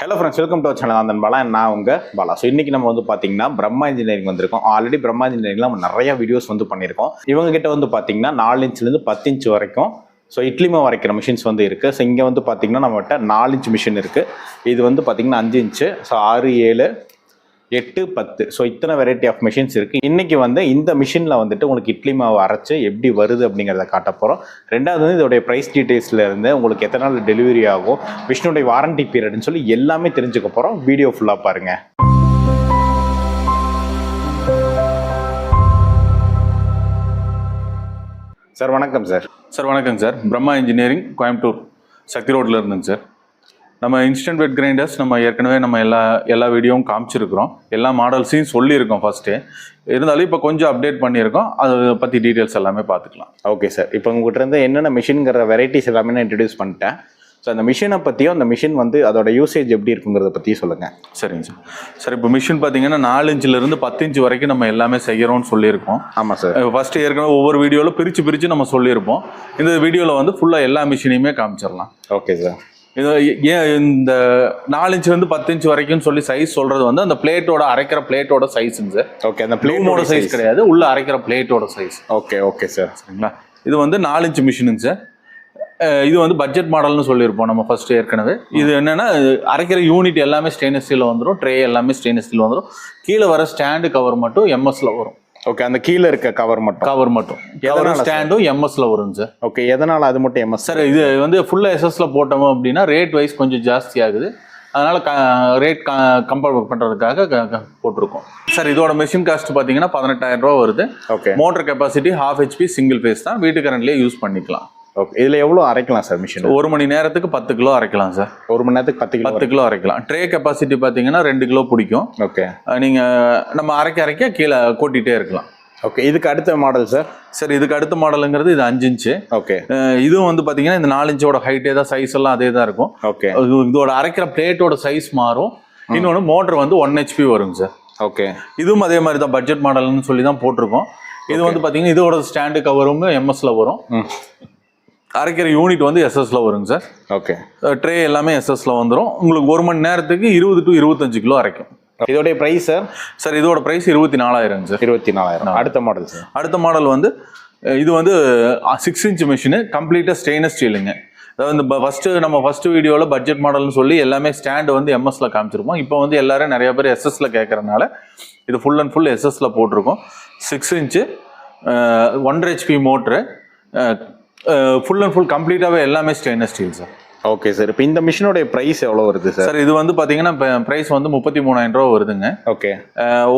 Hello friends welcome to channel அந்த பாலா நான் உங்கள் பாலா. ஸோ இன்னைக்கு நம்ம வந்து பார்த்தீங்கன்னா பிரம்மா இன்ஜினியரிங் வந்திருக்கோம். ஆல்ரெடி பிரம்மா இன்ஜினியரிங்ல நம்ம நிறைய வீடியோஸ் வந்து பண்ணியிருக்கோம். இவங்க கிட்ட வந்து பார்த்தீங்கன்னா நாலு இன்ச்லேருந்து பத்து இன்ச் வரைக்கும் ஸோ இட்லிமா வரைக்கிற மிஷின்ஸ் வந்து இருக்குது ஸோ இங்கே வந்து பார்த்தீங்கன்னா நம்மகிட்ட நாலு இன்ச் மிஷின் இருக்குது இது வந்து பார்த்தீங்கன்னா அஞ்சு இன்ச்சு ஸோ ஆறு ஏழு எட்டு பத்து. ஸோ இத்தனை வெரைட்டி ஆஃப் மிஷின்ஸ் இருக்குது இன்றைக்கி வந்து இந்த மிஷினில் வந்துட்டு உங்களுக்கு இட்லி மாவு அரைச்சு எப்படி வருது அப்படிங்கிறத காட்ட போகிறோம் ரெண்டாவது வந்து இதோடைய ப்ரைஸ் டீட்டெயில்ஸ்ல இருந்து உங்களுக்கு எத்தனை நாள் டெலிவரி ஆகும் மிஷினுடைய வாரண்டி பீரியட்னு சொல்லி எல்லாமே தெரிஞ்சுக்க போகிறோம் வீடியோ ஃபுல்லாக பாருங்கள் சார் வணக்கம் சார் சார் வணக்கம் சார் பிரம்மா இன்ஜினியரிங் கோயம்புத்தூர் சக்தி ரோட்டில் இருந்துங்க சார் நம்ம இன்ஸ்டன்ட் வெட் கிரைண்டர்ஸ் நம்ம ஏற்கனவே நம்ம எல்லா எல்லா வீடியோவும் காமிச்சிருக்கிறோம். எல்லா மாடல்ஸையும் சொல்லியிருக்கோம் ஃபஸ்ட்டு இருந்தாலும் இப்போ கொஞ்சம் அப்டேட் பண்ணியிருக்கோம். அதை பற்றி டீட்டெயில்ஸ் எல்லாமே பார்த்துக்கலாம். ஓகே சார் இப்போ உங்ககிட்ட இருந்து என்னென்ன மிஷின்ங்கிற வெரைட்டிஸ் எல்லாமே நான் இன்ட்ரடியூஸ் பண்ணிட்டேன். ஸோ அந்த மிஷினை பற்றியும் அந்த மிஷின் வந்து அதோட யூசேஜ் எப்படி இருக்குங்கிறத பற்றியும் சொல்லுங்கள் சரிங்க சார் சார் இப்போ மிஷின் பார்த்தீங்கன்னா நாலு இன்ச்சிலேருந்து பத்து இன்ச் வரைக்கும் நம்ம எல்லாமே செய்கிறோம்னு சொல்லியிருக்கோம். ஆமாம் சார் ஃபஸ்ட்டு ஏற்கனவே ஒவ்வொரு வீடியோவில் பிரித்து பிரித்து நம்ம சொல்லியிருப்போம். இந்த வீடியோவில் வந்து ஃபுல்லாக எல்லா மிஷினையுமே காமிச்சிடலாம். ஓகே சார் ஏன் இந்த நாலு இன்ச்லேருந்து பத்து இன்ச் வரைக்கும் சொல்லி சைஸ் சொல்றது வந்து அந்த பிளேட்டோட அரைக்கிற பிளேட்டோட சைஸுங்க சார் ஓகே அந்த ப்ளூமோட சைஸ் கிடையாது. உள்ள அரைக்கிற பிளேட்டோட சைஸ் ஓகே ஓகே சார் சரிங்களா? இது வந்து நாலு இன்ச் மிஷினுங்க சார் இது வந்து பட்ஜெட் மாடல்னு சொல்லியிருப்போம் நம்ம ஃபர்ஸ்ட் ஏற்கனவே. இது என்னன்னா அரைக்கிற யூனிட் எல்லாமே ஸ்டெயின்லெஸ் ஸ்டீல் வந்துடும் ட்ரே எல்லாமே ஸ்டெயின்லெஸ் ஸ்டீல் வந்துடும் கீழே வர ஸ்டாண்டு கவர் மட்டும் எம்எஸ்ல வரும். ஓகே அந்த கீழே இருக்க கவர் மட்டும். கவர் மட்டும். கவர்? ஸ்டாண்டும் எம்எஸ்ல வருங்க சார் ஓகே எதனால் அது மட்டும் எம்எஸ் சார் இது வந்து ஃபுல்லாக எஸ்எஸ்ல போட்டோம் அப்படின்னா ரேட் வைஸ் கொஞ்சம் ஜாஸ்தி ஆகுது. அதனால ரேட் கம்பேர் பண்ணுறதுக்காக போட்டிருக்கோம். சார் இதோட மெஷின் காஸ்ட் பார்த்தீங்கன்னா பதினெட்டாயிரம் ரூபா வருது. Okay motor capacity half HP single phase தான். வீட்டு கரண்ட்லேயே யூஸ் பண்ணிக்கலாம். ஓகே இதில் எவ்வளோ அரைக்கலாம் சார் மிஷின் ஒரு மணி நேரத்துக்கு பத்து கிலோ அரைக்கலாம் சார் ஒரு மணி நேரத்துக்கு பத்து கிலோ பத்து கிலோ அரைக்கலாம். ட்ரே கெப்பாசிட்டி பார்த்தீங்கன்னா ரெண்டு கிலோ பிடிக்கும். ஓகே அஹ் நீங்க நம்ம அரைக்க அரைக்க கீழே கொட்டிகிட்டே இருக்கலாம். ஓகே இதுக்கு அடுத்த மாடல் சார் சார் இதுக்கு அடுத்த மாடலுங்கிறது இது அஞ்சு இன்ச்சு ஓகே இதுவும் வந்து பார்த்தீங்கன்னா இந்த நாலு இன்ச்சோட ஹைட்டே தான் சைஸ் எல்லாம் அதே தான் இருக்கும். ஓகே இது- இதோட அரைக்கிற பிளேட்டோட சைஸ் மாறும். இன்னொன்று மோட்டர் வந்து ஒன் ஹெச்பி வருங்க சார் ஓகே இதுவும் அதே மாதிரி தான் பட்ஜெட் மாடல்னு சொல்லி தான் போட்டிருக்கோம். இது வந்து பார்த்தீங்கன்னா இதோட ஸ்டாண்டு கவரும் எம்எஸ்ல வரும். அரைக்கிற யூனிட் வந்து எஸ்எஸ்ல வருங்க சார். ஓகே ட்ரே எல்லாமே எஸ்எஸ்ல வந்துடும் உங்களுக்கு ஒரு மணி நேரத்துக்கு இருபது டு இருபத்தஞ்சு கிலோ அரைக்கும். இதோடைய ப்ரைஸ் சார் சார் இதோட பிரைஸ் இருபத்தி நாலாயிரம் சார். இருபத்தி நாலாயிரம் அடுத்த மாடல் சார் அடுத்த மாடல் வந்து இது வந்து சிக்ஸ் இன்ச் மிஷினு கம்ப்ளீட்டாக ஸ்டெயின்லெஸ் ஸ்டீலுங்க அதாவது இந்த ஃபஸ்ட்டு நம்ம ஃபஸ்ட்டு வீடியோவில் பட்ஜெட் மாடல்னு சொல்லி எல்லாமே ஸ்டாண்டு வந்து எம்எஸ்ல காமிச்சிருப்போம் இப்போ வந்து எல்லாரும் நிறைய பேர் எஸ்எஸ்ல கேட்கறனால இது ஃபுல் அண்ட் ஃபுல் எஸ்எஸ்ல போட்டிருக்கோம். சிக்ஸ் இன்ச்சு ஒன்றரை HP motor full and full கம்ப்ளீட்டாகவே எல்லாமே stainless steel sir okay sir இப்போ இந்த மிஷினோடைய ப்ரைஸ் எவ்வளோ வருது சார் சார் இது வந்து பார்த்தீங்கன்னா ப்ரைஸ் வந்து முப்பத்தி மூணாயிரம் ரூபா வருதுங்க. ஓகே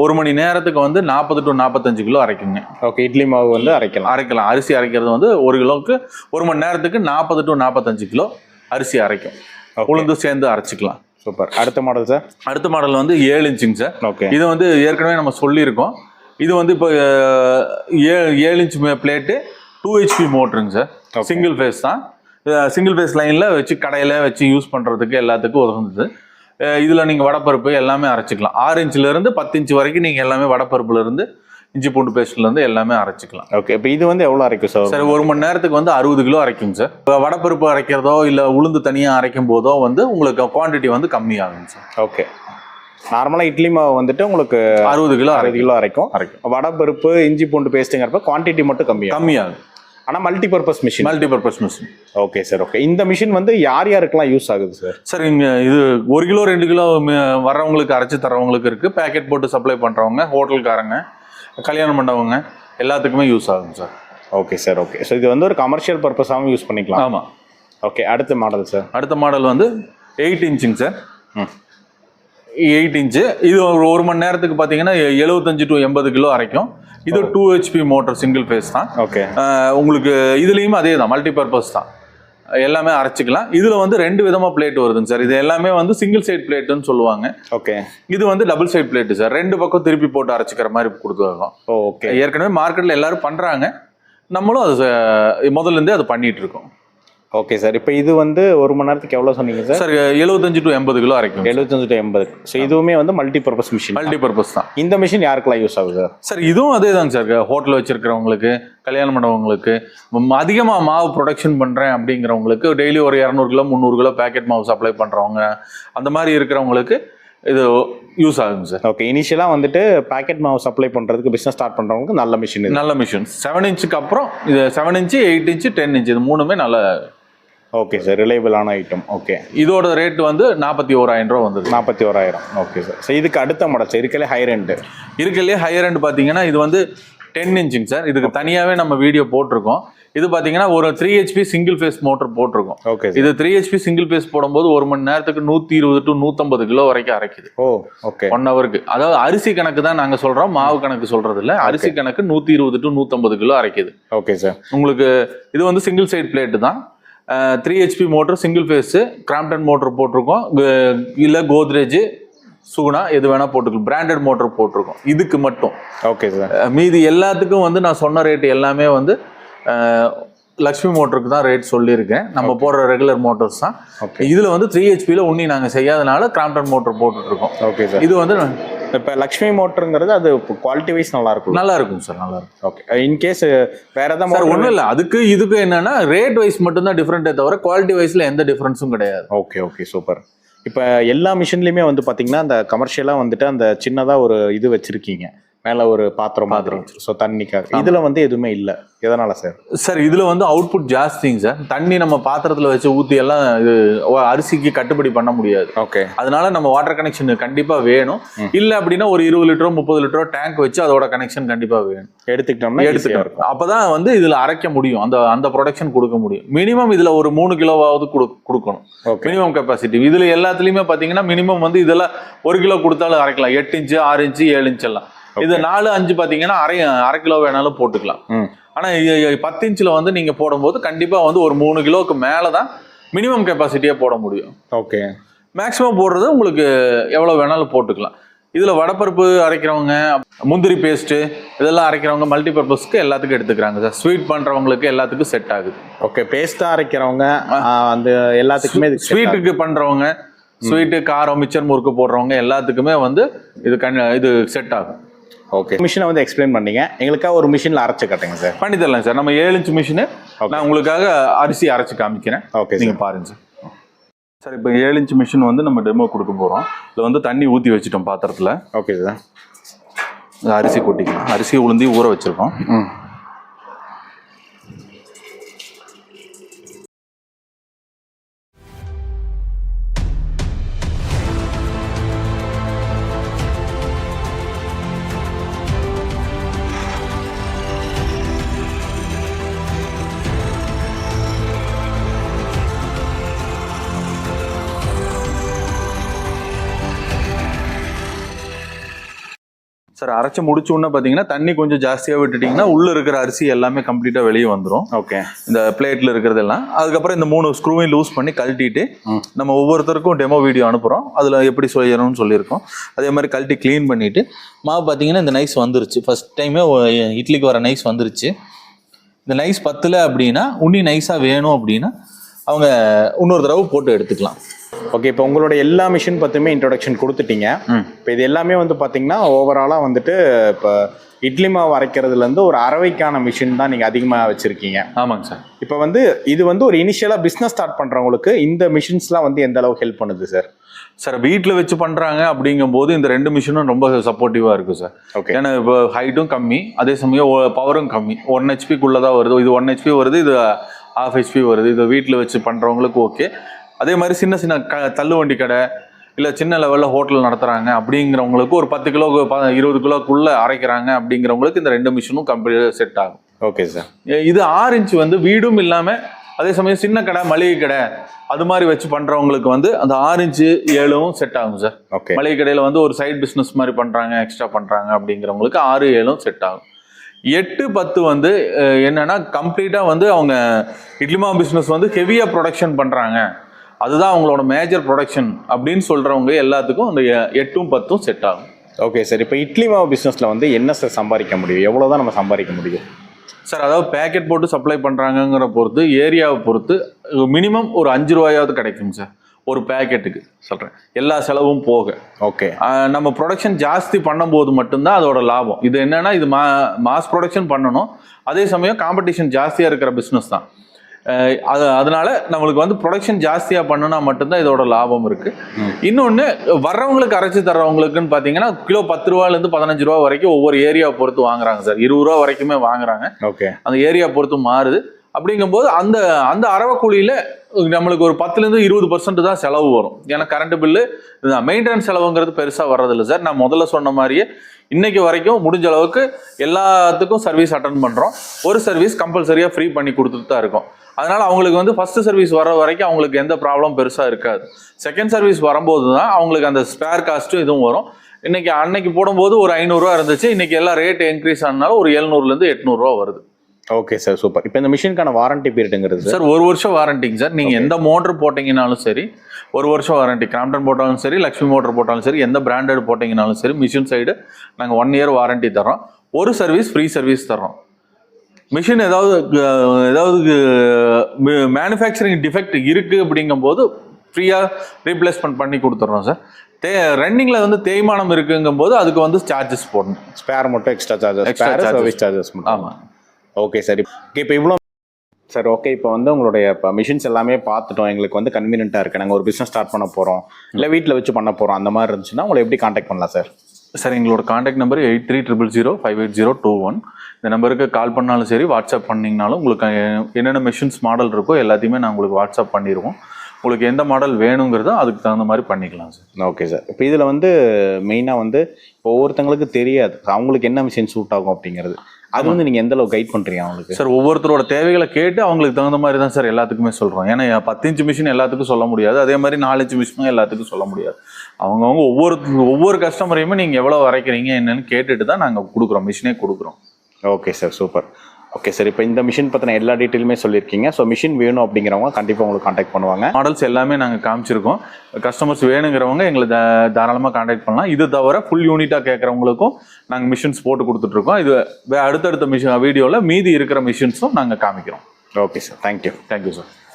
ஒரு மணி நேரத்துக்கு வந்து நாற்பது டு நாற்பத்தஞ்சு கிலோ அரைக்குங்க. ஓகே இட்லி மாவு வந்து அரைக்கலாம். அரைக்கலாம். அரிசி அரைக்கிறது வந்து ஒரு கிலோவுக்கு ஒரு மணி நேரத்துக்கு நாற்பது டு நாற்பத்தஞ்சு கிலோ அரிசி அரைக்கும். உளுந்து சேர்ந்து அரைச்சிக்கலாம். சூப்பர் அடுத்த மாடல் சார் அடுத்த மாடல் வந்து ஏழு இன்ச்சுங்க சார் ஓகே இது வந்து ஏற்கனவே நம்ம சொல்லியிருக்கோம். இது வந்து இப்போ ஏழு ஏழு இன்ச் பிளேட்டு டூ ஹெச்பி மோட்டருங்க சார். சிங்கிள் ஃபேஸ் தான். சிங்கிள் ஃபேஸ் லைனில் வச்சு கடையில் வச்சு யூஸ் பண்ணுறதுக்கு எல்லாத்துக்கும் உதவுது. இதில் நீங்கள் வடப்பருப்பு எல்லாமே அரைச்சிக்கலாம். ஆறு இன்ச்லேருந்து பத்து இன்ச் வரைக்கும் நீங்கள் எல்லாமே வடப்பருப்புலேருந்து இஞ்சி பூண்டு பேஸ்ட்லேருந்து எல்லாமே அரைச்சிக்கலாம். ஓகே இப்போ இது வந்து எவ்வளோ அரைக்கும் சார் சரி ஒரு மணி நேரத்துக்கு வந்து அறுபது கிலோ அரைக்கும் சார் இப்போ வடப்பருப்பு அரைக்கிறதோ இல்லை உளுந்து தனியாக அரைக்கும் போதோ வந்து உங்களுக்கு குவாண்டிட்டி வந்து கம்மியாகும் சார் ஓகே நார்மலாக இட்லி மாவு வந்துட்டு உங்களுக்கு அறுபது கிலோ அறுபது கிலோ அரைக்கும். அரைக்கும். வடை பருப்பு இஞ்சி பூண்டு பேஸ்ட்டுங்கிறப்ப குவான்டிட்டி மட்டும் கம்மியாகும். கம்மியாகும். ஆனால் multi purpose machine multi purpose machine okay sir okay இந்த மிஷின் வந்து யார் யாருக்கெல்லாம் யூஸ் ஆகுது சார் சார் இங்கே இது ஒரு கிலோ ரெண்டு கிலோ வர்றவங்களுக்கு அரைச்சி தரவங்களுக்கு இருக்குது பேக்கெட் போட்டு சப்ளை பண்ணுறவங்க ஹோட்டல்காரங்க கல்யாணம் பண்ணவங்க எல்லாத்துக்குமே யூஸ் ஆகும் sir okay sir okay so இது வந்து ஒரு கமர்ஷியல் பர்பஸாகவும் யூஸ் பண்ணிக்கலாம். ஆமாம் ஓகே அடுத்த மாடல் சார் அடுத்த மாடல் வந்து எயிட் இன்ச்சுங்க சார் ம். எயிட் இன்ச்சு இது ஒரு ஒரு மணி நேரத்துக்கு பார்த்தீங்கன்னா எழுபத்தஞ்சு டு எண்பது கிலோ அரைக்கும். இது two HP motor single phase தான். ஓகே உங்களுக்கு இதுலேயும் அதே தான் மல்டி பர்பஸ் தான். எல்லாமே அரைச்சிக்கலாம். இதில் வந்து ரெண்டு விதமாக பிளேட் வருதுங்க சார் இது எல்லாமே வந்து சிங்கிள் சைட் பிளேட்டுன்னு சொல்லுவாங்க. ஓகே இது வந்து டபுள் சைட் பிளேட்டு சார் ரெண்டு பக்கம் திருப்பி போட்டு அரைச்சிக்கிற மாதிரி கொடுத்துருக்கோம் ஓகே ஏற்கனவே மார்க்கெட்டில் எல்லாரும் பண்ணுறாங்க நம்மளும் அது ச- முதல்ல இருந்தே அது பண்ணிட்டு இருக்கோம். ஓகே சார் இப்போ இது வந்து ஒரு மணி நேரத்துக்கு எவ்வளோ சொன்னீங்க சார் சார் எழுபத்தஞ்சு டு எண்பது கிலோ அரைக்கும் எழுபத்தஞ்சு டு எண்பது. ஸோ இதுவுமே வந்து multi purpose machine multi purpose தான். இந்த மிஷின் யாருக்கெல்லாம் யூஸ் ஆகுது சார் சார் இதுவும் அதே தாங்க சார் ஹோட்டல் வச்சிருக்கிறவங்களுக்கு கல்யாணம் பண்ணவங்களுக்கு அதிகமாக மாவு ப்ரொடக்ஷன் பண்ணுறேன் அப்படிங்கிறவங்களுக்கு டெய்லி ஒரு இரநூறு கிலோ முந்நூறு கிலோ பேக்கெட் மாவு சப்ளை பண்ணுறவங்க அந்த மாதிரி இருக்கிறவங்களுக்கு இது யூஸ் ஆகுங்க சார் ஓகே இனிஷியலாக வந்துட்டு பேக்கெட் மாவு சப்ளை பண்ணுறதுக்கு பிஸ்னஸ் ஸ்டார்ட் பண்ணுறவங்களுக்கு நல்ல மிஷின் நல்ல மிஷின் செவன் இன்ச்சுக்கு அப்புறம் இது seven inch eight inch ten inch இது மூணுமே நல்ல ஓகே சார் ரிலையபிளான ஐட்டம் ஓகே இதோட ரேட் வந்து நாற்பத்தி ஓராயிரம் ரூபா வந்தது. நாற்பத்தி ஓராயிரம். ஓகே சார் ஸோ இதுக்கு அடுத்த மாடல் சார் இருக்கலே ஹை ரெண்டு இருக்கலையே ஹையர் end பார்த்தீங்கன்னா இது வந்து டென் இன்ச்சுங்க சார் இதுக்கு தனியாகவே நம்ம வீடியோ போட்டிருக்கோம். இது பார்த்தீங்கன்னா ஒரு three HP single phase motor போட்டிருக்கோம். ஓகே இது த்ரீ ஹெச்பி சிங்கிள் ஃபேஸ் போடும்போது ஒரு மணி நேரத்துக்கு நூற்றி இருபது டு நூற்றம்பது கிலோ வரைக்கும் அரைக்குது. ஓ ஓகே ஒன் ஹவருக்கு அதாவது அரிசி கணக்கு தான் நாங்கள் சொல்கிறோம் மாவு கணக்கு சொல்கிறது இல்லை அரிசி கணக்கு நூற்றி இருபது டு நூற்றம்பது கிலோ அரைக்குது. ஓகே சார் உங்களுக்கு இது வந்து சிங்கிள் சைடு பிளேட்டு தான். Three HP motor single phase Crompton motor போட்டிருக்கோம். இல்லை கோத்ரேஜ் சுகுணா எது வேணால் போட்டுக்கலாம். பிராண்டட் மோட்டர் போட்டிருக்கோம். இதுக்கு மட்டும். ஓகே சார் மீதி எல்லாத்துக்கும் வந்து நான் சொன்ன ரேட் எல்லாமே வந்து லக்ஷ்மி மோட்டருக்கு தான் ரேட் சொல்லியிருக்கேன். நம்ம போடுற ரெகுலர் மோட்டர்ஸ் தான். ஓகே இதில் வந்து த்ரீ ஹெச்பியில் உன்னி நாங்கள் செய்யாதனால கிராம்டன் மோட்டர் போட்டுட்ருக்கோம் ஓகே சார் இது வந்து இப்போ லக்ஷ்மி மோட்டருங்கிறது அது குவாலிட்டி வைஸ் நல்லா இருக்கும் நல்லா இருக்கும் சார் நல்லா இருக்கும் ஓகே இன்கேஸ் வேற ஏதாவது சார் ஒன்றும் இல்லை அதுக்கு இதுக்கு என்னன்னா ரேட் வைஸ் மட்டும்தான் டிஃப்ரெண்ட்டே தவிர குவாலிட்டி வைஸில் எந்த டிஃப்ரென்ஸும் கிடையாது. ஓகே ஓகே சூப்பர் இப்போ எல்லா மிஷின்லையுமே வந்து பார்த்தீங்கன்னா அந்த கமர்ஷியலாக வந்துட்டு அந்த சின்னதாக ஒரு இது வச்சுருக்கீங்க. மேலே ஒரு பாத்திரம் பாத்திரம். ஸோ தண்ணிக்காக இதில் வந்து எதுவுமே இல்லை. எதனால சார்? சார் இதுல வந்து அவுட்புட் ஜாஸ்திங்க சார். தண்ணி நம்ம பாத்திரத்துல வச்சு ஊத்தி எல்லாம் இது அரிசிக்கு கட்டுப்படி பண்ண முடியாது. ஓகே. அதனால நம்ம வாட்டர் கனெக்ஷன் கண்டிப்பா வேணும். இல்ல அப்படின்னா ஒரு இருபது லிட்டரோ முப்பது லிட்டரோ டேங்க் வச்சு அதோட கனெக்ஷன் கண்டிப்பா வேணும். எடுத்துக்கிட்டோம்னா எடுத்துக்கலாம் எடுத்துக்கணும். அப்பதான் வந்து இதுல அரைக்க முடியும். அந்த அந்த ப்ரொடக்ஷன் கொடுக்க முடியும். மினிமம் இதுல ஒரு மூணு கிலோவாவது கொடு- கொடுக்கணும். மினிமம் கெப்பாசிட்டி இதுல எல்லாத்துலயுமே பாத்தீங்கன்னா மினிமம் வந்து இதெல்லாம் ஒரு கிலோ கொடுத்தாலும் அரைக்கலாம். எட்டு இன்ச்சு ஆறு இன்ச்சு ஏழு இன்ச் எல்லாம். இது நாலு அஞ்சு பாத்தீங்கன்னா அரை அரை கிலோ வேணாலும் போட்டுக்கலாம். ம். ஆனா இ- இ- பத்து இன்ச்சில் வந்து நீங்க போடும்போது கண்டிப்பா வந்து ஒரு மூணு கிலோவுக்கு மேல தான் மினிமம் கெப்பாசிட்டியே போட முடியும். ஓகே மேக்ஸிமம் போடுறது உங்களுக்கு எவ்வளவு வேணாலும் போட்டுக்கலாம். இதுல வடப்பருப்பு அரைக்கிறவங்க முந்திரி பேஸ்ட் இதெல்லாம் அரைக்கிறவங்க மல்டி பர்பஸ்க்கு எல்லாத்துக்கும் எடுத்துக்கிறாங்க சார். ஸ்வீட் பண்றவங்களுக்கு எல்லாத்துக்கும் செட் ஆகுது. ஓகே பேஸ்ட்டாக அரைக்கிறவங்க அந்த எல்லாத்துக்குமே இது ஸ்வீட்டுக்கு பண்றவங்க ஸ்வீட்டு காரம் மிச்சர் முறுக்கு போடுறவங்க எல்லாத்துக்குமே வந்து இது கண் இது செட் ஆகும். ஓகே மிஷினை வந்து எக்ஸ்பிளைன் பண்ணீங்க. எங்களுக்காக ஒரு மிஷினில் அரைச்சு கட்டுங்க சார். பண்ணி தரலாம் சார். நம்ம ஏழு இன்ச் மிஷினு. நான் உங்களுக்காக அரிசி அரைச்சு காமிக்கிறேன். ஓகே நீங்க பாருங்க சார். சார் இப்போ ஏழு இன்ச் மிஷின் வந்து நம்ம டெமோ கொடுக்க போறோம். இதுல வந்து தண்ணி ஊத்தி வச்சுட்டோம் பாத்திரத்துல. ஓகே சார் அரிசி கொட்டிக்கலாம். அரிசி உளுந்தி ஊற வச்சிருக்கோம். சார் அரைச்சு முடிச்ச உடனே பாத்தீங்கன்னா தண்ணி கொஞ்சம் ஜாஸ்தியா விட்டுட்டீங்கன்னா உள்ள இருக்கிற அரிசி எல்லாமே கம்ப்ளீட்டா வெளியே வந்துடும் ஓகே இந்த பிளேட்ல இருக்கிறதெல்லாம். அதுக்கப்புறம் இந்த மூணு ஸ்க்ரூவையும் லூஸ் பண்ணி கழட்டிட்டு. நம்ம ஒவ்வொருத்தருக்கும் டெமோ வீடியோ அனுப்புறோம். அதுல எப்படி செய்யணும்னு சொல்லியிருக்கோம். அதே மாதிரி கழட்டி க்ளீன் பண்ணிட்டு மாவு பார்த்தீங்கன்னா இந்த நைஸ் வந்துருச்சு. ஃபர்ஸ்ட் டைமே இட்லிக்கு வர நைஸ் வந்துருச்சு. இந்த நைஸ் பத்தல அப்படின்னா உன்னி நைஸா வேணும் அப்படின்னா அவங்க இன்னொரு தடவை போட்டு எடுத்துக்கலாம். ஓகே இப்போ உங்களோட எல்லா மிஷின் பற்றியுமே இன்ட்ரோடக்ஷன் கொடுத்துட்டீங்க. இப்போ இது எல்லாமே வந்து பார்த்தீங்கன்னா ஓவராலாக வந்துட்டு இப்போ இட்லி மாவு அரைக்கிறதுலேருந்து ஒரு அரவைக்கான மிஷின் தான் நீங்கள் அதிகமாக வச்சுருக்கீங்க. ஆமாங்க சார். இப்போ வந்து இது வந்து ஒரு இனிஷியலாக பிஸ்னஸ் ஸ்டார்ட் பண்ணுறவங்களுக்கு இந்த மிஷின்ஸ்லாம் வந்து எந்த அளவுக்கு ஹெல்ப் பண்ணுது சார் சார் வீட்டில் வச்சு பண்றாங்க அப்படிங்கும்போது இந்த ரெண்டு மிஷினும் ரொம்ப சப்போர்ட்டிவா இருக்கும் சார். ஓகே ஏன்னா இப்போ ஹைட்டும் கம்மி அதே சமயம் பவரும் கம்மி. ஒன் ஹெச்பிக்குள்ளே தான் வருது. இது ஒன் ஹெச்பி வருது இது ஹாஃப் ஹெச்பி வருது. இது வீட்டில் வச்சு பண்ணுறவங்களுக்கு ஓகே அதே மாதிரி சின்ன சின்ன க தள்ளுவண்டி கடை இல்லை சின்ன லெவலில் ஹோட்டல் நடத்துகிறாங்க அப்படிங்கிறவங்களுக்கு ஒரு பத்து கிலோ இருபது கிலோக்குள்ளே அரைக்கிறாங்க அப்படிங்கிறவங்களுக்கு இந்த ரெண்டு மிஷினும் கம்ப்ளீட்டாக செட் ஆகும். ஓகே சார் இது ஆறு இன்ச் வந்து வீடும் இல்லாமல் அதே சமயம் சின்ன கடை மளிகை கடை அது மாதிரி வச்சு பண்ணுறவங்களுக்கு வந்து அந்த இன்ச்சு ஏழும் செட் ஆகும் சார் ஓகே மளிகை கடையில் வந்து ஒரு சைடு பிஸ்னஸ் மாதிரி பண்ணுறாங்க எக்ஸ்ட்ரா பண்ணுறாங்க அப்படிங்கிறவங்களுக்கு ஆறு ஏழும் செட் ஆகும். எட்டு பத்து வந்து என்னன்னா கம்ப்ளீட்டாக வந்து அவங்க இட்லிமா பிஸ்னஸ் வந்து ஹெவியாக ப்ரொடக்ஷன் பண்ணுறாங்க அதுதான் அவங்களோட மேஜர் ப்ரொடக்ஷன் அப்படின்னு சொல்கிறவங்க எல்லாத்துக்கும் அந்த எட்டும் பத்தும் செட் ஆகும். ஓகே சார் இப்போ இட்லி மாவு பிஸ்னஸில் வந்து என்ன சார் சம்பாதிக்க முடியும்? எவ்வளோ தான் நம்ம சம்பாதிக்க முடியும்? சார் அதாவது பேக்கெட் போட்டு சப்ளை பண்ணுறாங்கங்கிற பொறுத்து ஏரியாவை பொறுத்து மினிமம் ஒரு அஞ்சு ரூபாயாவது கிடைக்கும் சார் ஒரு பேக்கெட்டுக்கு சொல்கிறேன் எல்லா செலவும் போக. ஓகே நம்ம ப்ரொடக்ஷன் ஜாஸ்தி பண்ணும்போது மட்டும்தான் அதோட லாபம். இது என்னன்னா இது மா மாஸ் ப்ரொடக்ஷன் பண்ணணும். அதே சமயம் காம்படிஷன் ஜாஸ்தியாக இருக்கிற பிஸ்னஸ் தான். அது அதனால நம்மளுக்கு வந்து ப்ரொடக்ஷன் ஜாஸ்தியாக பண்ணுனா மட்டும்தான் இதோட லாபம் இருக்கு. இன்னொன்று வர்றவங்களுக்கு அரைச்சி தர்றவங்களுக்குன்னு பார்த்தீங்கன்னா கிலோ பத்து ரூபாலேருந்து பதினஞ்சு ரூபா வரைக்கும் ஒவ்வொரு ஏரியாவை பொறுத்து வாங்குறாங்க சார். இருபது ரூபா வரைக்குமே வாங்குறாங்க. ஓகே. அந்த ஏரியா பொறுத்து மாறுது. அப்படிங்கும்போது அந்த அந்த அரவ கூலியில நம்மளுக்கு ஒரு பத்துலேருந்து இருபது பர்சன்ட் தான் செலவு வரும். ஏன்னா கரண்ட் பில்லு மெயின்டெனன்ஸ் செலவுங்கிறது பெருசாக வர்றதில்ல சார். நான் முதல்ல சொன்ன மாதிரியே இன்னைக்கு வரைக்கும் முடிஞ்ச அளவுக்கு எல்லாத்துக்கும் சர்வீஸ் அட்டன் பண்ணுறோம் ஒரு சர்வீஸ் கம்பல்சரியாக ஃப்ரீ பண்ணி கொடுத்துட்டு தான் இருக்கோம். அதனால அவங்களுக்கு வந்து ஃபர்ஸ்ட் சர்வீஸ் வர வரைக்கும் அவங்களுக்கு எந்த ப்ராப்ளம் பெருசாக இருக்காது. செகண்ட் சர்வீஸ் வரும்போது தான் அவங்களுக்கு அந்த ஸ்பேர் காஸ்ட்டும் இதுவும் வரும். இன்னைக்கு அன்னைக்கு போடும்போது ஒரு ஐநூறுரூவா இருந்துச்சு. இன்னைக்கு எல்லாம் ரேட் இன்க்ரீஸ் ஆனாலும் ஒரு எழுநூறுலேருந்து எட்நூறுரூவா வருது. ஓகே சார் சூப்பர் இப்போ இந்த மிஷினுக்கான வாரண்டி பீரியடுங்கிறது சார் ஒரு வருஷம் வாரண்டிங்க சார் நீங்க எந்த மோட்டர் போட்டீங்கனாலும் சரி ஒரு வருஷம் வாரண்டி கிராம்டன் போட்டாலும் சரி லக்ஷ்மி மோட்டர் போட்டாலும் சரி எந்த பிராண்டட் போட்டீங்கனாலும் சரி மிஷின் சைடு நாங்கள் ஒன் இயர் வாரண்டி தரோம் ஒரு சர்வீஸ் ஃப்ரீ சர்வீஸ் தரோம் மிஷின் ஏதாவது ஏதாவது மேனுஃபேக்சரிங் டிஃபெக்ட் இருக்கு அப்படிங்கும்போது ஃப்ரீயாக ரீப்ளேஸ்மெண்ட் பண்ணி கொடுத்துட்றோம் சார் தே ரன்னிங்கில் வந்து தேய்மானம் இருக்குங்கும்போது அதுக்கு வந்து சார்ஜஸ் போடணும். ஸ்பேர் மட்டும் extra charges charges. Service charges மட்டும். ஆமாம் ஓகே சார் இப்போ இவ்வளோ சார் ஓகே இப்போ வந்து உங்களுடைய இப்போ மிஷின்ஸ் எல்லாமே பார்த்துட்டோம். எங்களுக்கு வந்து கன்வீனியன்ட்டாக இருக்குது நாங்கள் ஒரு பிஸ்னஸ் ஸ்டார்ட் பண்ண போகிறோம் இல்லை வீட்டில் வச்சு பண்ண போகிறோம் அந்த மாதிரி இருந்துச்சுன்னா உங்களை எப்படி காண்டாக்ட் பண்ணலாம் சார் சார் எங்களோட contact number eight three triple zero five eight zero two one. இந்த நம்பருக்கு கால் பண்ணாலும் சரி வாட்ஸ்அப் பண்ணிங்கனாலும் உங்களுக்கு என்னென்ன மிஷின்ஸ் மாடல் இருக்கோ எல்லாத்தையுமே நான் உங்களுக்கு வாட்ஸ்அப் பண்ணிடுவோம் உங்களுக்கு எந்த மாடல் வேணுங்கிறதோ அதுக்கு தகுந்த மாதிரி பண்ணிக்கலாம் சார். Okay sir. இப்போ இதில் வந்து மெயினாக வந்து இப்போ ஒவ்வொருத்தங்களுக்கு தெரியாது. அவங்களுக்கு என்ன மிஷின் சூட் ஆகும் அப்படிங்கிறது. அது வந்து நீங்கள் எந்த அளவுக்கு கைட் பண்ணுறீங்க அவங்களுக்கு? சார் ஒவ்வொருத்தரோட தேவைகளை கேட்டு அவங்களுக்கு தகுந்த மாதிரி தான் சார் எல்லாத்துக்குமே சொல்கிறோம் ஏன்னா பத்து இன்ச்சு மிஷின் எல்லாத்துக்கும் சொல்ல முடியாது. அதே மாதிரி நாலு இன்ச்சு மிஷினும் எல்லாத்துக்கும் சொல்ல முடியாது. அவங்கவுங்க ஒவ்வொரு ஒவ்வொரு கஸ்டமரையுமே நீங்கள் எவ்வளோ வரைக்கிறீங்க என்னன்னு கேட்டுட்டு தான் நாங்கள் கொடுக்குறோம் மிஷினே கொடுக்குறோம். Okay sir super okay sir இப்போ இந்த மிஷின் பற்றின எல்லா டீட்டெயிலுமே சொல்லியிருக்கீங்க. ஸோ மிஷின் வேணும் அப்படிங்கிறவங்க கண்டிப்பாக உங்களுக்கு காண்டாக்ட் பண்ணுவாங்க. மாடல்ஸ் எல்லாமே நாங்கள் காமிச்சிருக்கோம். கஸ்டமர்ஸ் வேணுங்கிறவங்க எங்களை தாராளமாக காண்டாக்ட் பண்ணலாம். இது தவிர ஃபுல் யூனிட்டாக கேட்குறவங்களுக்கும் நாங்கள் மிஷின்ஸ் போட்டு கொடுத்துட்ருக்கோம். இது அடுத்தடுத்த மிஷின் வீடியோவில் மீதி இருக்கிற மிஷின்ஸும் நாங்கள் காமிக்கிறோம். Okay sir thank you thank you sir